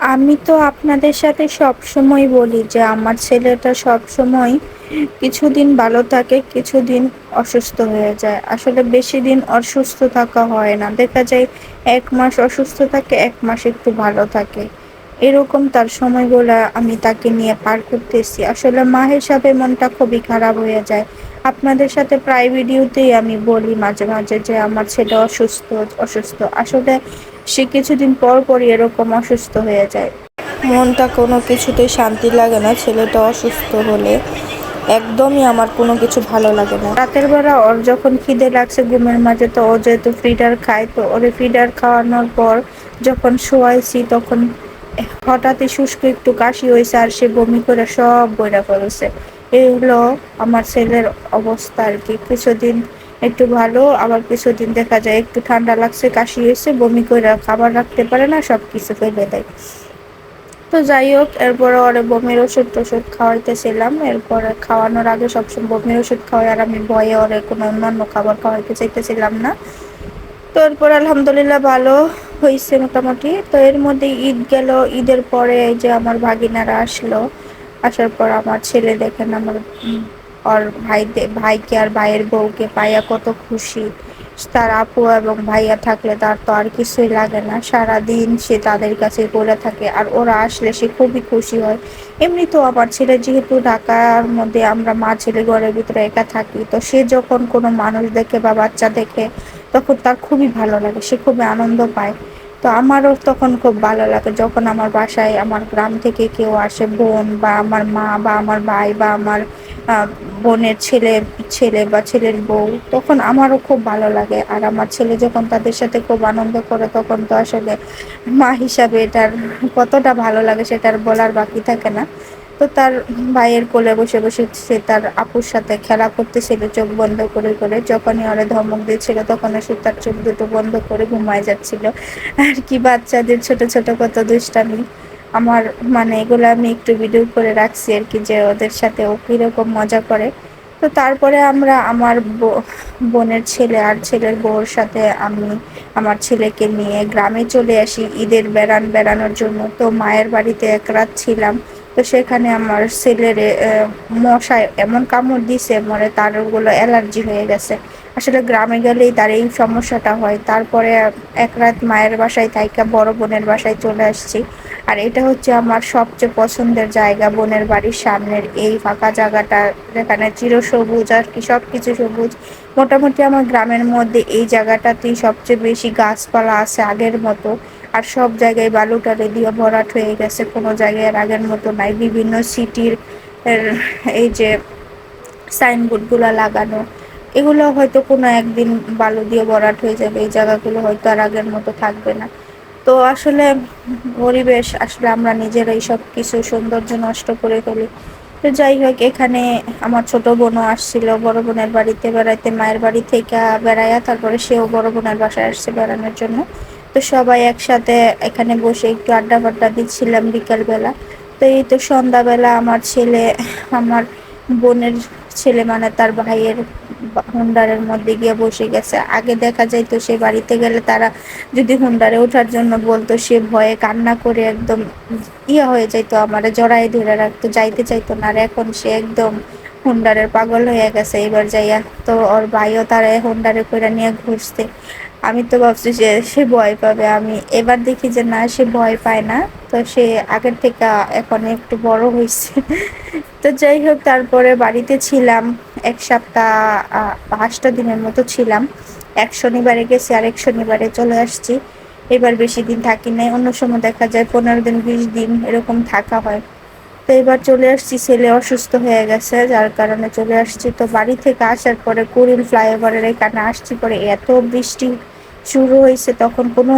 আমি তো আপনাদের সাথে সবসময় বলি যে আমার ছেলেটা সবসময় কিছুদিন ভালো থাকে, কিছুদিন অসুস্থ হয়ে যায়। আসলে বেশি দিন অসুস্থ থাকা হয় না। দেখা যায় এক মাস অসুস্থ থাকে, এক মাস একটু ভালো থাকে। এরকম তার সময়গুলো আমি তাকে নিয়ে পার করতেছি। আসলে মা হিসাবে মনটা খুবই খারাপ হয়ে যায়। আপনাদের সাথে প্রায় ভিডিওতেই আমি বলি মাঝে মাঝে যে আমার ছেলে অসুস্থ অসুস্থ। আসলে সে কিছুদিন পর পরই এরকম অসুস্থ হয়ে যায়। মনটা কোনো কিছুতেই শান্তি লাগে না, ছেলেটা অসুস্থ হলে একদমই আমার কোনো কিছু ভালো লাগে না। রাতের বেলা ওর যখন খিদে লাগছে ঘুমের মাঝে, তো ও যেহেতু ফিডার খায়, তো ওরে ফিডার খাওয়ানোর পর যখন শোয়াইছি, তখন হঠাৎই শুষ্ক একটু কাশি হয়েছে আর সে বমি করে সব বইরা ফেলেছে। এই হলো আমার ছেলের অবস্থা আর কি। কিছুদিন একটু ভালো, আবার কিছুদিন দেখা যায় একটু ঠান্ডা লাগছে, কাশি হয়েছে, বমি করে খাবার রাখতে পারে না সব কিছু ফেলে দেয়। তো যাই হোক, এরপরে ওরে বমির ওষুধ টষুধ খাওয়াইতেছিলাম, এরপরে খাওয়ানোর আগে সবসময় বমির ওষুধ খাওয়াই, আর আমি ভয়ে ওরে কোনো অন্যান্য খাবার খাওয়াইতে চাইতেছিলাম না। তো এরপর আলহামদুলিল্লাহ ভালো হয়েছে মোটামুটি। তো এর মধ্যে ঈদ গেল, ঈদের পরে যে আমার ভাগিনারা আসলো, আসার পর আমার ছেলে দেখেন আমার ওর ভাই ভাইকে আর ভাইয়ের বউকে পাইয়া কত খুশি। তার আপু এবং ভাইয়া থাকলে তার তো আর কিছুই লাগে না। সারা দিন সে তাদের কাছে পড়ে থাকে আর ওরা আসলে সে খুবই খুশি হয়। এমনি তো আমার ছেলে যেহেতু ঢাকার মধ্যে আমরা মা ছেলে ঘরের ভিতরে একা থাকি, তো সে যখন কোনো মানুষ দেখে বা বাচ্চা দেখে, তখন তার খুবই ভালো লাগে, সে খুবই আনন্দ পায়। তো আমারও তখন খুব ভালো লাগে যখন আমার বাসায় আমার গ্রাম থেকে কেউ আসে, বোন বা আমার মা বা আমার ভাই বা আমার বোনের ছেলে ছেলে বা ছেলের বউ, তখন আমারও খুব ভালো লাগে। আর আমার ছেলে যখন তাদের সাথে খুব আনন্দ করে, তখন তো আসলে মা হিসাবে এটার কতটা ভালো লাগে সেটার বলার বাকি থাকে না। তো তার ভাইয়ের কোলে বসে বসে সে তার আপুর সাথে খেলা করতেছিল চোখ বন্ধ করে করে যখনই ওরা ধমক দিয়েছিল তখন সে তার চোখ দুটো বন্ধ করে ঘুমায় যাচ্ছিল। আর কি বাচ্চাদের ছোট ছোট কত দুষ্টামি। আমার মানে এগুলো আমি একটু ভিডিও করে রাখছি আর কি যে ওদের সাথে ও কীরকম মজা করে। তো তারপরে আমরা আমার বোনের ছেলে আর ছেলের বউর সাথে আমি আমার ছেলেকে নিয়ে গ্রামে চলে আসি। ঈদের বেড়ান বেড়ানোর জন্য। তো মায়ের বাড়িতে এক রাত ছিলাম। তো সেখানে আমার ছেলের মশায় এমন কামড় দিছে মানে তার ওগুলো অ্যালার্জি হয়ে গেছে। আসলে গ্রামে গেলেই তার এই সমস্যাটা হয়। তারপরে এক রাত মায়ের বাসায় থাইকা বড় বোনের বাসায় চলে আসছি। আর এটা হচ্ছে আমার সবচেয়ে পছন্দের জায়গা, বোনের বাড়ির সামনের এই ফাঁকা জায়গাটা, যেখানে চিরসবুজ আর কি সব কিছু সবুজ। মোটামুটি আমার গ্রামের মধ্যে এই জায়গাটাতেই সবচেয়ে বেশি গাছপালা আছে আগের মতো। আর সব জায়গায় বালুটারে দিয়ে ভরাট হয়ে গেছে, কোনো জায়গায় আর আগের মতো নাই। বিভিন্ন সিটির এই যে সাইনবোর্ডগুলো লাগানো, এগুলো হয়তো কোনো একদিন বালু দিয়ে ভরাট হয়ে যাবে, এই জায়গাগুলো হয়তো আর আগের মতো থাকবে না। তো আসলে পরিবেশ, আসলে আমরা নিজেরাই সব কিছু সৌন্দর্য নষ্ট করে ফেলি। তো যাই হোক, এখানে আমার ছোট বোনও আসছিল, বড় বোনের বাড়িতে বেড়াইতে, মায়ের বাড়ি থেকে বেড়াইয়া তারপরে সেও বড় বোনের বাসায় আসছে বেড়ানোর জন্য। তো সবাই একসাথে এখানে বসে একটু আড্ডা ফাড্ডা দিচ্ছিলাম বিকালবেলা। তো এই তো সন্ধ্যাবেলা আমার ছেলে, আমার বোনের ছেলে মানে তার ভাইয়ের হুন্ডারের মধ্যে গিয়ে বসে গেছে। আগে দেখা যাইতো সে বাড়িতে গেলে তারা যদি হুন্ডারে ওঠার জন্য বলতো, সে ভয়ে কান্না করে একদম ইয়ে হয়ে যাইতো, আমার জড়াই ধরে রাখতো, যাইতে চাইতো না। আর এখন সে একদম হুন্ডারের পাগল হয়ে গেছে এবার যাইয়া। তো ওর ভাইও তারা হুন্ডারে করে নিয়ে ঘুরছে। আমি তো ভাবছি যে সে ভয় পাবে। আমি এবার দেখি যে না, সে ভয় পায় না। তো সে আগের থেকে এখন একটু বড় হয়েছে তো যাই হোক, তারপরে বাড়িতে ছিলাম। এক সপ্তাহ পাঁচটা দিনের মতো ছিলাম। এক শনিবারে গেছি, আরেক শনিবারে চলে আসছি। এবার বেশি দিন থাকি নাই। অন্য সময় দেখা যায় পনেরো দিন, বিশ দিন এরকম থাকা হয়। তো এবার চলে আসছি, ছেলে অসুস্থ হয়ে গেছে, যার কারণে চলে আসছি। তো বাড়ি থেকে আসার পরে কুড়িল ফ্লাইওভারের এখানে আসছি পরে এত বৃষ্টি শুরু হয়েছে, তখন কোনো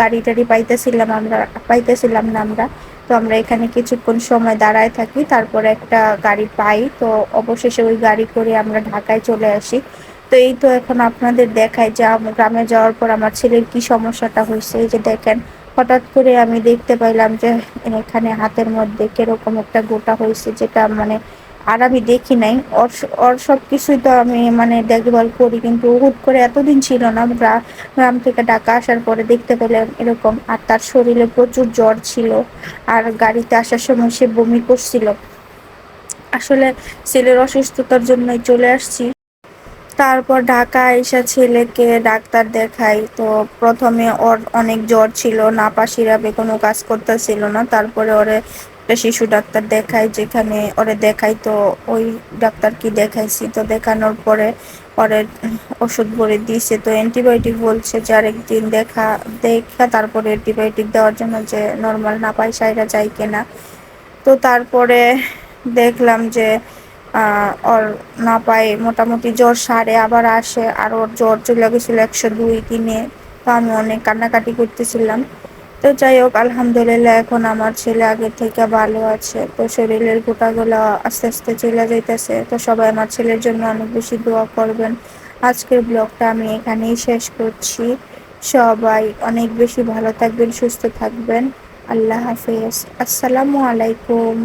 গাড়ি টাড়ি পাইতেছিলাম আমরা, পাইতেছিলাম না আমরা। তো আমরা এখানে কিছুক্ষণ সময় দাঁড়ায় থাকি, তারপরে একটা গাড়ি পাই। তো অবশেষে ওই গাড়ি করে আমরা ঢাকায় চলে আসি। তো এই তো এখন আপনাদের দেখায় যে গ্রামে যাওয়ার পর আমার ছেলের কি সমস্যাটা হয়েছে, এই যে দেখেন হঠাৎ করে আমি দেখতে পাইলাম যে এখানে হাতের মধ্যে কীরকম একটা গোটা হয়েছে, যেটা মানে আর আমি দেখি নাই। ওর সব কিছুই তো আমি মানে দেখভাল করি, কিন্তু হুট করে এতদিন ছিল না, গ্রা- গ্রাম থেকে ঢাকা আসার পরে দেখতে পেলাম এরকম। আর তার শরীরে প্রচুর জ্বর ছিল, আর গাড়িতে আসার সময় সে বমি করছিল। আসলে ছেলের অসুস্থতার জন্যই চলে আসছি। তারপর ঢাকা এসে ছেলেকে ডাক্তার দেখাই। তো প্রথমে ওর অনেক জ্বর ছিল, নাপা সিরাপে কোনো কাজ করতেছিল না। তারপরে ওরে শিশু ডাক্তার দেখাই, যেখানে ওরে দেখাই তো ওই ডাক্তার কি দেখাইছি। তো দেখানোর পরে ওরে ওষুধ ভরে দিয়েছে তো অ্যান্টিবায়োটিক বলছে যে আরেকদিন দেখা দেখা, তারপরে অ্যান্টিবায়োটিক দেওয়ার জন্য যে নর্মাল নাপাই সাইরা যায় কিনা। তো তারপরে দেখলাম যে ওর না পায়ে, মোটামুটি জ্বর সারে, আবার আসে, আর ওর জ্বর চলে গেছিল একশো দুই দিনে, তো আমি অনেক কান্নাকাটি করতেছিলাম। তো যাই হোক, আলহামদুলিল্লাহ, এখন আমার ছেলে আগে থেকে ভালো আছে, তো শরীরের গোটাগুলো আস্তে আস্তে চলে যাইতেছে, তো সবাই আমার ছেলের জন্য অনেক বেশি দোয়া করবেন। আজকের ব্লগটা আমি এখানেই শেষ করছি। সবাই অনেক বেশি ভালো থাকবেন, সুস্থ থাকবেন। আল্লাহ হাফেজ। আসসালামু আলাইকুম।